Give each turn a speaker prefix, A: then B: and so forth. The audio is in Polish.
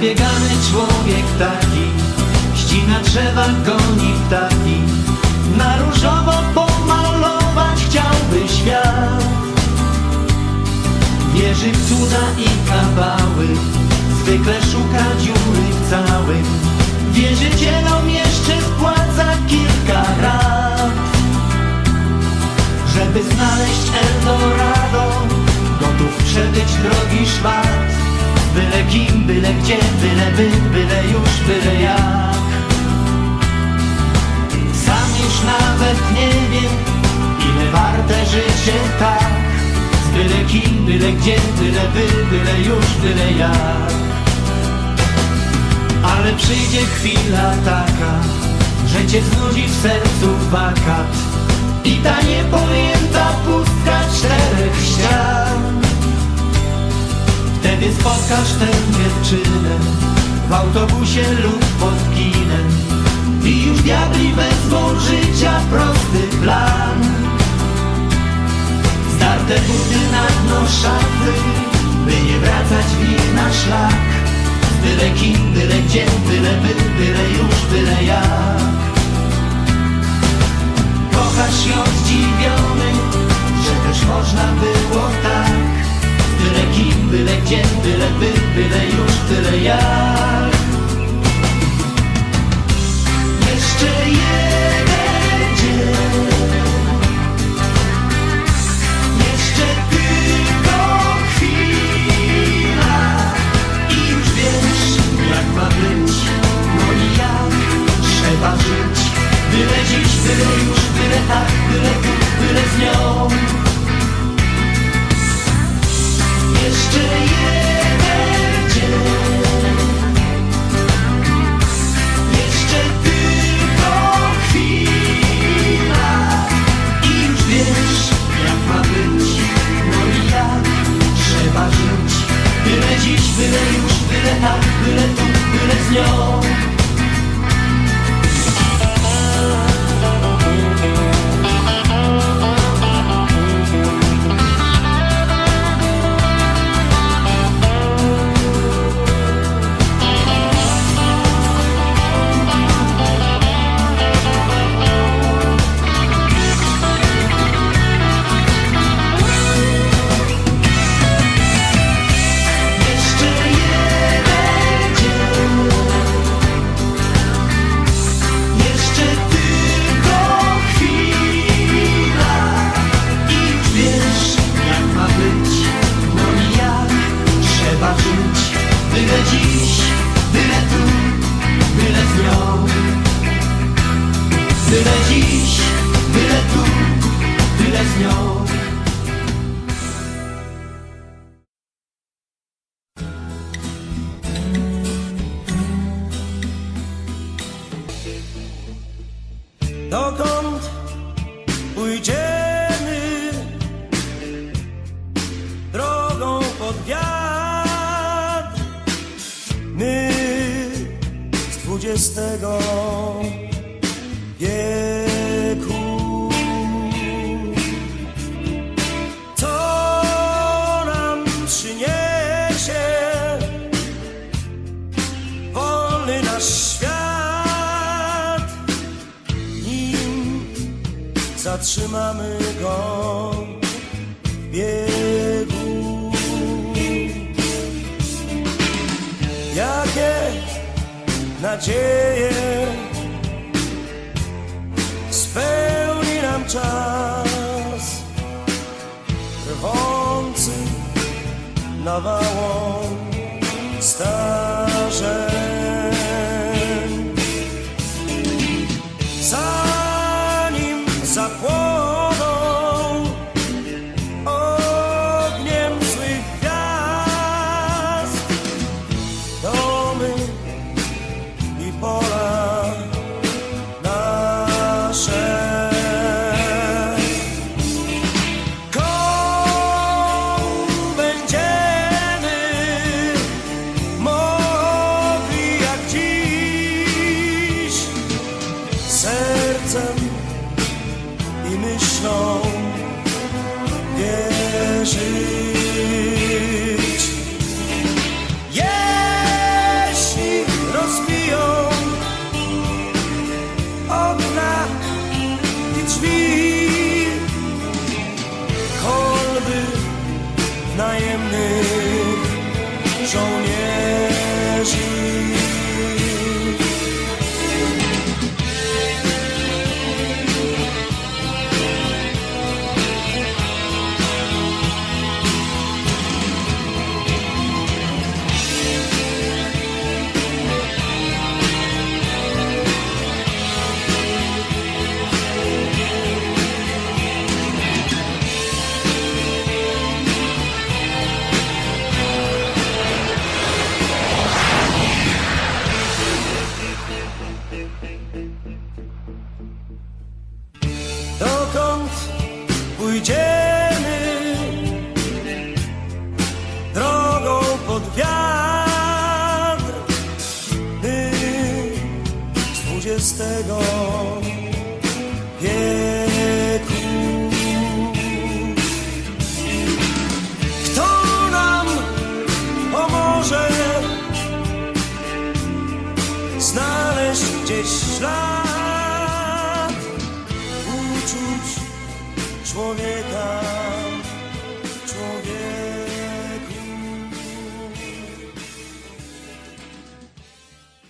A: Zabiegany człowiek taki. Ścina drzewa, goni ptaki. Na różowo pomalować chciałby świat. Wierzy w cuda i kawały. Zwykle szuka dziury w całym. Wierzycielom jeszcze spłaca kilka rat Żeby znaleźć Eldorado Byle gdzie, byle by, byle już, byle jak. Sam już nawet nie wiem Ile warte życie tak. Z byle kim, byle gdzie, byle by, byle już, byle jak. Ale przyjdzie chwila taka Że cię znudzi w sercu wakat. I ta niepojęta pustka Spotkasz tę dziewczynę W autobusie lub pod kinem. I już diabli wezmą życia prosty plan. Zdarte buty na dno szafy By nie wracać w na szlak. Byle kim, byle by, byle już, byle jak Byle dziś, byle tu, byle z nią. Byle dziś, byle tu, byle z nią.
B: Dokąd dwudziestego wieku. Co nam przyniesie wolny nasz świat? nim zatrzymamy go biegu. Jakie nadzieje spełni nam czas rwący nawałą starzeń. maison. Ślad uczuć człowieka?